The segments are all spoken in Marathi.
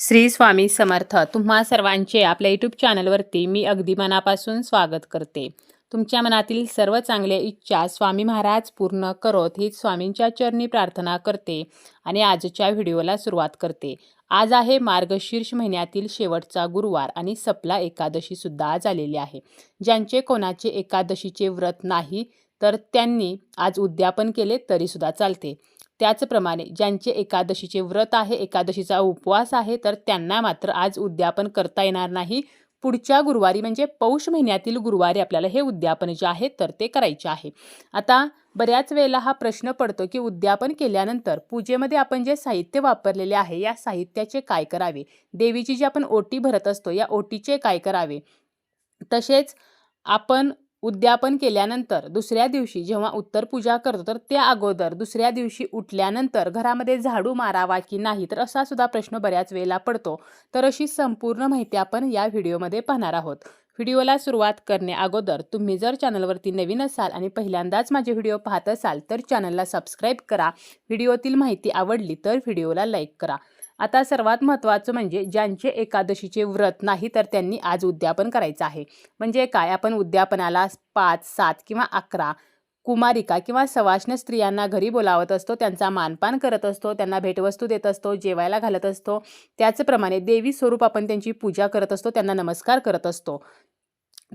श्री स्वामी समर्थ. तुम्हा सर्वांचे आपल्या यूट्यूब चॅनलवरती मी अगदी मनापासून स्वागत करते. तुमच्या मनातील सर्व चांगल्या इच्छा स्वामी महाराज पूर्ण करोत हीच स्वामींच्या चरणी प्रार्थना करते आणि आजच्या व्हिडिओला सुरुवात करते. आज आहे मार्गशीर्ष महिन्यातील शेवटचा गुरुवार आणि सपला एकादशी सुद्धा आज आलेली आहे. ज्यांचे कोणाचे एकादशीचे व्रत नाही तर त्यांनी आज उद्यापन केले तरीसुद्धा चालते. त्याचप्रमाणे ज्यांचे एकादशीचे व्रत आहे एकादशीचा उपवास आहे तर त्यांना मात्र आज उद्यापन करता येणार नाही. पुढच्या गुरुवारी म्हणजे पौष महिन्यातील गुरुवारी आपल्याला हे उद्यापन जे आहे तर ते करायचे आहे. आता बऱ्याच वेळेला हा प्रश्न पडतो की उद्यापन केल्यानंतर पूजेमध्ये आपण जे साहित्य वापरलेले आहे या साहित्याचे काय करावे? देवीची जी आपण ओटी भरत असतो या ओटीचे काय करावे? तसेच आपण उद्यापन केल्यानंतर दुसऱ्या दिवशी जेव्हा उत्तर पूजा करतो तर त्या अगोदर दुसऱ्या दिवशी उठल्यानंतर घरामध्ये झाडू मारावा की नाही तर असा सुद्धा प्रश्न बऱ्याच वेळेला पडतो. तर अशी संपूर्ण माहिती आपण या व्हिडिओमध्ये पाहणार आहोत. व्हिडिओला सुरुवात करणे अगोदर तुम्ही जर चॅनलवरती नवीन असाल आणि पहिल्यांदाच माझे व्हिडिओ पाहत असाल तर चॅनलला सबस्क्राईब करा. व्हिडिओतील माहिती आवडली तर व्हिडिओला लाईक करा. आता सर्वात महत्त्वाचं म्हणजे ज्यांचे एकादशीचे व्रत नाही तर त्यांनी आज उद्यापन करायचं आहे. म्हणजे काय? आपण उद्यापनाला पाच सात किंवा अकरा कुमारिका किंवा सवाष्ण स्त्रियांना घरी बोलावत असतो. त्यांचा मानपान करत असतो. त्यांना भेटवस्तू देत असतो. जेवायला घालत असतो. त्याचप्रमाणे देवी स्वरूप आपण त्यांची पूजा करत असतो. त्यांना नमस्कार करत असतो.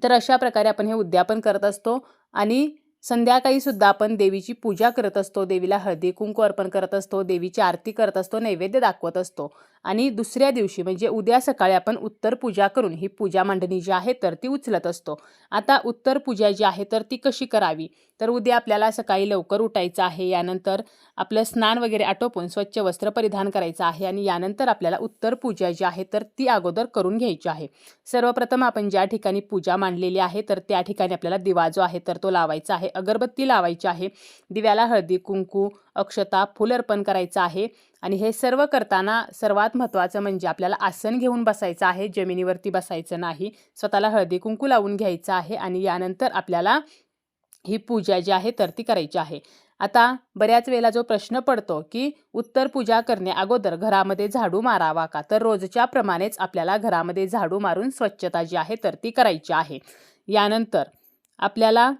तर अशा प्रकारे आपण हे उद्यापन करत असतो. आणि संध्याकाळी सुद्धा आपण देवीची पूजा करत असतो देवीला हळदी कुंकू अर्पण करत असतो देवीची आरती करत असतो नैवेद्य दाखवत असतो. आणि दुसऱ्या दिवशी म्हणजे उद्या सकाळी आपण उत्तर पूजा करून ही पूजा मांडणी जी आहे तर ती उचलत असतो. आता उत्तर पूजा जी आहे तर ती कशी करावी? तर उद्या आपल्याला सकाळी लवकर उठायचं आहे. यानंतर आपलं स्नान वगैरे आटोपून स्वच्छ वस्त्र परिधान करायचं आहे आणि यानंतर आपल्याला उत्तर पूजा जी आहे तर ती अगोदर करून घ्यायची आहे. सर्वप्रथम आपण ज्या ठिकाणी पूजा मांडलेली आहे तर त्या ठिकाणी आपल्याला दिवा जो आहे तर तो लावायचा आहे. अगरबत्ती लावायची आहे. दिव्याला हळदी कुंकू अक्षता फुल अर्पण करायचं आहे. आणि हे सर्व करताना सर्वात महत्त्वाचं म्हणजे आपल्याला आसन घेऊन बसायचं आहे. जमिनीवरती बसायचं नाही. स्वतःला हळदी कुंकू लावून घ्यायचं आहे. आणि यानंतर आपल्याला ही पूजा जी आहे तर ती करायची आहे. आता बऱ्याच वेळेला जो प्रश्न पडतो की उत्तर पूजा करणे अगोदर घरामध्ये झाडू मारावा का? तर रोजच्या प्रमाणेच आपल्याला घरामध्ये झाडू मारून स्वच्छता जी आहे तर ती करायची आहे. यानंतर आपल्याला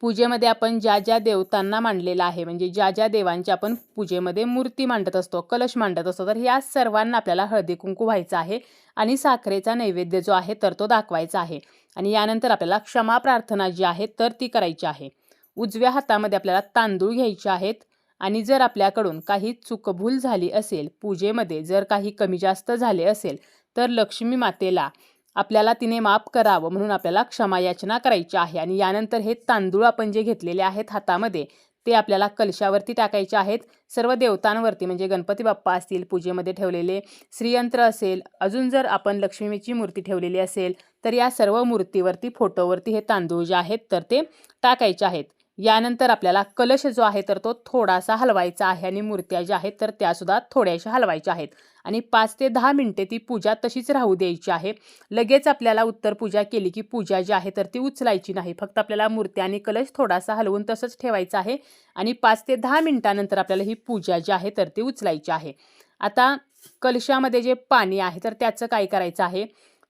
पूजेमध्ये आपण ज्या ज्या देवतांना मांडलेलं आहे म्हणजे ज्या ज्या देवांची आपण पूजेमध्ये मूर्ती मांडत असतो कलश मांडत असतो तर या सर्वांना आपल्याला हळदी कुंकू व्हायचं आहे आणि साखरेचा नैवेद्य जो आहे तर तो दाखवायचा आहे. आणि यानंतर आपल्याला क्षमा प्रार्थना जी आहे तर ती करायची आहे. उजव्या हातामध्ये आपल्याला तांदूळ घ्यायचे आहेत आणि जर आपल्याकडून काही चुकभूल झाली असेल पूजेमध्ये जर काही कमी जास्त झाले असेल तर लक्ष्मी मातेला आपल्याला तिने माफ करावं म्हणून आपल्याला क्षमा याचना करायची आहे. आणि यानंतर हे तांदूळ आपण जे घेतलेले आहेत हातामध्ये ते आपल्याला कलशावरती टाकायचे आहेत. सर्व देवतांवरती म्हणजे गणपती बाप्पा असतील पूजेमध्ये ठेवलेले श्रीयंत्र असेल अजून जर आपण लक्ष्मीची मूर्ती ठेवलेली असेल तर या सर्व मूर्तीवरती फोटोवरती हे तांदूळ जे आहेत तर ते टाकायचे आहेत. यानंतर आपल्याला कलश जो आहे तर तो थोडासा हलवायचा आहे आणि मूर्त्या ज्या आहेत तर त्यासुद्धा थोड्याशा हलवायच्या आहेत. आणि पाच ते दहा मिनटे ती पूजा तशीच राहू द्यायची आहे. लगेच आपल्याला उत्तर पूजा केली की पूजा जी आहे तर ती उचलायची नाही. फक्त आपल्याला मूर्त्या आणि कलश थोडासा हलवून तसंच ठेवायचं आहे. आणि पाच ते दहा मिनटानंतर आपल्याला ही पूजा जी आहे तर ती उचलायची आहे. आता कलशामध्ये जे पाणी आहे तर त्याचं काय करायचं आहे?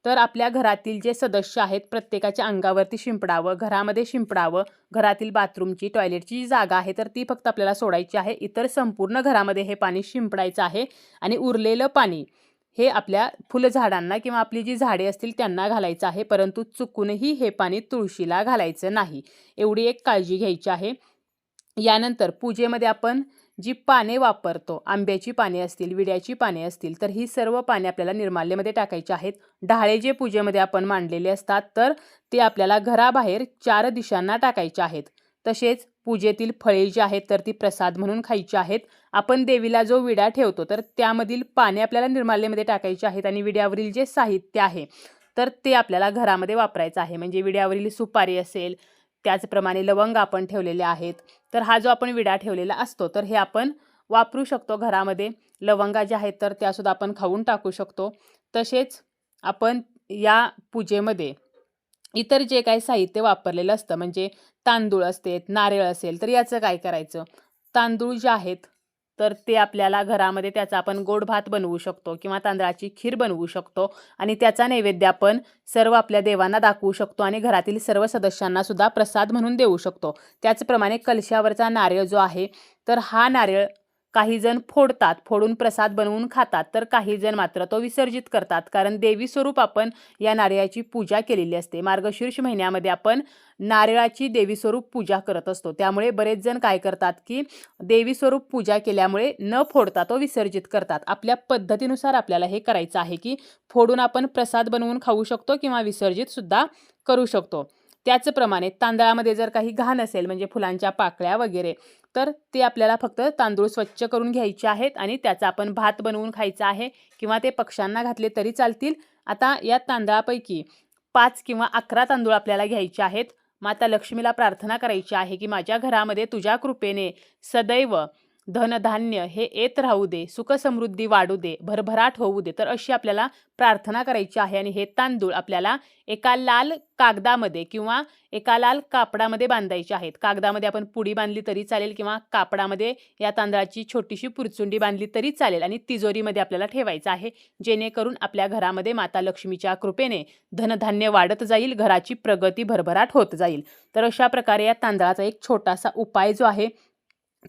तर आपल्या घरातील जे सदस्य आहेत प्रत्येकाच्या अंगावरती शिंपडावं घरामध्ये शिंपडावं घरातील बाथरूमची टॉयलेटची जी जागा आहे तर ती फक्त आपल्याला सोडायची आहे. इतर संपूर्ण घरामध्ये हे पाणी शिंपडायचं आहे आणि उरलेलं पाणी हे आपल्या फुलझाडांना किंवा आपली जी झाडे असतील त्यांना घालायचं आहे परंतु चुकूनही हे पाणी तुळशीला घालायचं नाही. एवढी एक काळजी घ्यायची आहे. यानंतर पूजेमध्ये आपण जी पाने वापरतो आंब्याची पाने असतील विड्याची पाने असतील तर ही सर्व पाने आपल्याला निर्माल्यमध्ये टाकायची आहेत. ढाळे जे पूजेमध्ये आपण मांडलेले असतात तर ते आपल्याला घराबाहेर चार दिशांना टाकायचे आहेत. तसेच पूजेतील फळे जी आहेत तर ती प्रसाद म्हणून खायची आहेत. आपण देवीला जो विडा ठेवतो तर त्यामधील पाने आपल्याला निर्माल्यमध्ये टाकायची आहेत आणि विड्यावरील जे साहित्य आहे तर ते आपल्याला घरामध्ये वापरायचं आहे. म्हणजे विड्यावरील सुपारी असेल त्याचप्रमाणे लवंग आपण ठेवलेले आहेत. तर हा जो आपण विडा ठेवलेला असतो तर हे आपण वापरू शकतो घरामध्ये. लवंगा ज्या आहेत तर त्यासुद्धा आपण खाऊन टाकू शकतो. तसेच आपण या पूजेमध्ये इतर जे काही साहित्य वापरलेलं असतं म्हणजे तांदूळ असते नारळ असेल तर याचं काय करायचं? तांदूळ जे आहेत तर ते आपल्याला घरामध्ये त्याचा आपण गोड भात बनवू शकतो किंवा तांदळाची खीर बनवू शकतो. आणि त्याचा नैवेद्य आपण सर्व आपल्या देवांना दाखवू शकतो आणि घरातील सर्व सदस्यांना सुद्धा प्रसाद म्हणून देऊ शकतो. त्याचप्रमाणे कलशावरचा नारळ जो आहे तर हा नारळ काही जण फोडतात फोडून प्रसाद बनवून खातात तर काही जण मात्र तो विसर्जित करतात. कारण देवी स्वरूप आपण या नारळाची पूजा केलेली असते. मार्गशीर्ष महिन्यामध्ये आपण नारळाची देवी स्वरूप पूजा करत असतो. त्यामुळे बरेच जण काय करतात की देवी स्वरूप पूजा केल्यामुळे न फोडता तो विसर्जित करतात. आपल्या पद्धतीनुसार आपल्याला हे करायचं आहे की फोडून आपण प्रसाद बनवून खाऊ शकतो किंवा विसर्जित सुद्धा करू शकतो. त्याचप्रमाणे तांदळामध्ये जर काही घाण असेल म्हणजे फुलांच्या पाकळ्या वगैरे तर ते आपल्याला फक्त तांदूळ स्वच्छ करून घ्यायचे आहेत आणि त्याचा आपण भात बनवून खायचा आहे किंवा ते पक्ष्यांना घातले तरी चालतील. आता या तांदळापैकी पाच किंवा अकरा तांदूळ आपल्याला घ्यायचे आहेत. माता लक्ष्मीला प्रार्थना करायची आहे की माझ्या घरामध्ये तुझ्या कृपेने सदैव धनधान्य हे येत राहू दे सुखसमृद्धी वाढू दे भरभराट होऊ दे. तर अशी आपल्याला प्रार्थना करायची आहे आणि हे तांदूळ आपल्याला एका लाल कागदामध्ये किंवा एका लाल कापडामध्ये बांधायचे आहेत. कागदामध्ये आपण पुडी बांधली तरी चालेल किंवा कापडामध्ये या तांदळाची छोटीशी पुरचुंडी बांधली तरी चालेल आणि तिजोरीमध्ये आपल्याला ठेवायचं आहे. जेणेकरून आपल्या घरामध्ये माता लक्ष्मीच्या कृपेने धनधान्य वाढत जाईल घराची प्रगती भरभराट होत जाईल. तर अशा प्रकारे या तांदळाचा एक छोटासा उपाय जो आहे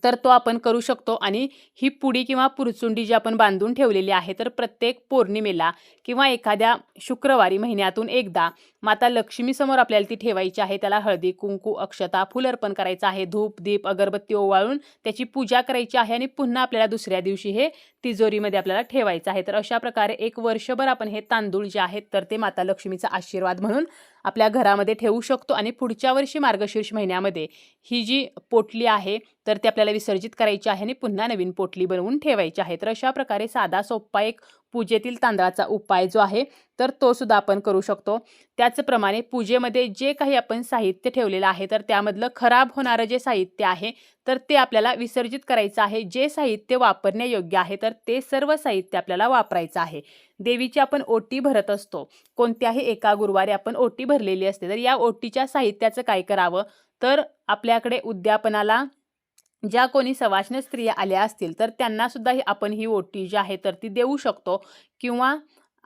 तर तो आपण करू शकतो. आणि ही पुडी किंवा पुरचुंडी जी आपण बांधून ठेवलेली आहे तर प्रत्येक पौर्णिमेला किंवा एखाद्या शुक्रवारी महिन्यातून एकदा माता लक्ष्मीसमोर आपल्याला ती ठेवायची आहे. त्याला हळदी कुंकू अक्षता फुल अर्पण करायचं आहे. धूप दीप अगरबत्ती ओवाळून त्याची पूजा करायची आहे आणि पुन्हा आपल्याला दुसऱ्या दिवशी हे तिजोरीमध्ये आपल्याला ठेवायचं आहे. तर अशा प्रकारे एक वर्षभर आपण हे तांदूळ जे आहेत तर ते माता लक्ष्मीचा आशीर्वाद म्हणून आपल्या घरामध्ये ठेवू शकतो. आणि पुढच्या वर्षी मार्गशीर्ष महिन्यामध्ये ही जी पोटली आहे तर ती आपल्याला विसर्जित करायची आहे आणि पुन्हा नवीन पोटली बनवून ठेवायची आहे. तर अशा प्रकारे साधा सोप्पा एक पूजेतील तांदळाचा उपाय जो आहे तर तो सुद्धा आपण करू शकतो. त्याचप्रमाणे पूजेमध्ये जे काही आपण साहित्य ठेवलेलं आहे तर त्यामधलं खराब होणारं जे साहित्य आहे तर ते आपल्याला विसर्जित करायचं आहे. जे साहित्य वापरण्यायोग्य आहे तर ते सर्व साहित्य आपल्याला वापरायचं आहे. देवीची आपण ओटी भरत असतो. कोणत्याही एका गुरुवारी आपण ओटी भरलेली असते तर या ओटीच्या साहित्याचं काय करावं? तर आपल्याकडे उद्यापनाला ज्या कोणी सवाष्ण स्त्रिया आल्या असतील तर त्यांना सुद्धा ही आपण ही ओटी जी आहे तर ती देऊ शकतो. किंवा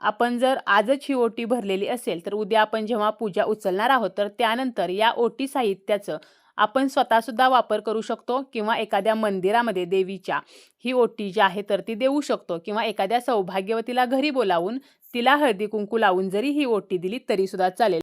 आपण जर आजच ही ओटी भरलेली असेल तर उद्या आपण जेव्हा पूजा उचलणार आहोत तर त्यानंतर या ओटी साहित्याचं आपण स्वतःसुद्धा वापर करू शकतो. किंवा एखाद्या मंदिरामध्ये देवीच्या ही ओटी जी आहे तर ती देऊ शकतो. किंवा एखाद्या सौभाग्यवतीला घरी बोलावून तिला हळदी कुंकू लावून जरी ही ओटी दिली तरीसुद्धा चालेल.